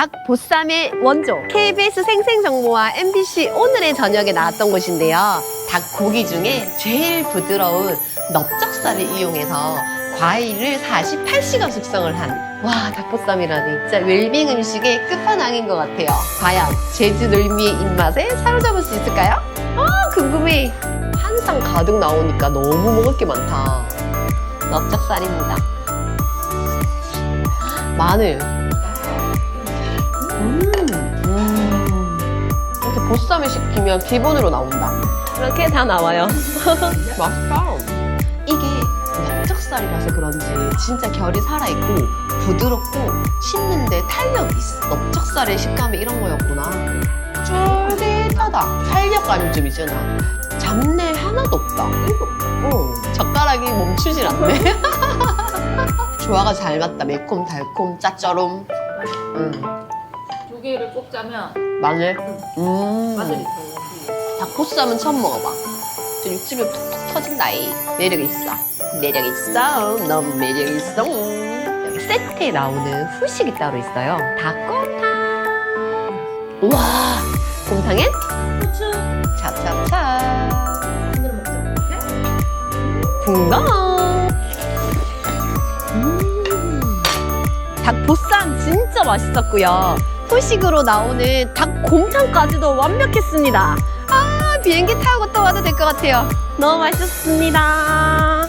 닭 보쌈의 원조 KBS 생생정보와 MBC 오늘의 저녁에 나왔던 곳인데요. 닭 고기 중에 제일 부드러운 넓적살을 이용해서 과일을 48시간 숙성을 한 와, 닭보쌈이라니 진짜 웰빙 음식의 끝판왕인 것 같아요. 과연 제주 놀미의 입맛에 사로잡을 수 있을까요? 아, 궁금해. 한상 가득 나오니까 너무 먹을 게 많다. 넓적살입니다. 마늘. 보쌈을 시키면 기본으로 나온다. 이렇게 다 나와요. 맛있다. 이게 넓적살이라서 그런지 진짜 결이 살아있고 부드럽고 씹는데 탄력이 있어. 넓적살의 식감이 이런 거였구나. 쫄깃하다. 탄력감이 좀 있잖아. 잡내 하나도 없다. 이거, 어, 젓가락이 멈추질 않네. 조화가 잘 맞다. 매콤, 달콤, 짭조름. 음, 두 개를 꼽자면 마늘. 음. 마늘이. 닭보쌈은 처음 먹어봐. 저 육즙이 톡톡 터진다. 이 매력 있어. 매력 있어. 너무 매력 있어. 여기 세트에 나오는 후식이 따로 있어요. 닭곰탕. 우와. 곰탕엔 후추 차차차. 오늘 먹자. 음. 닭보쌈 진짜 맛있었고요. 후식으로 나오는 닭곰탕까지도 완벽했습니다. 아, 비행기 타고 또 와도 될 것 같아요. 너무 맛있었습니다.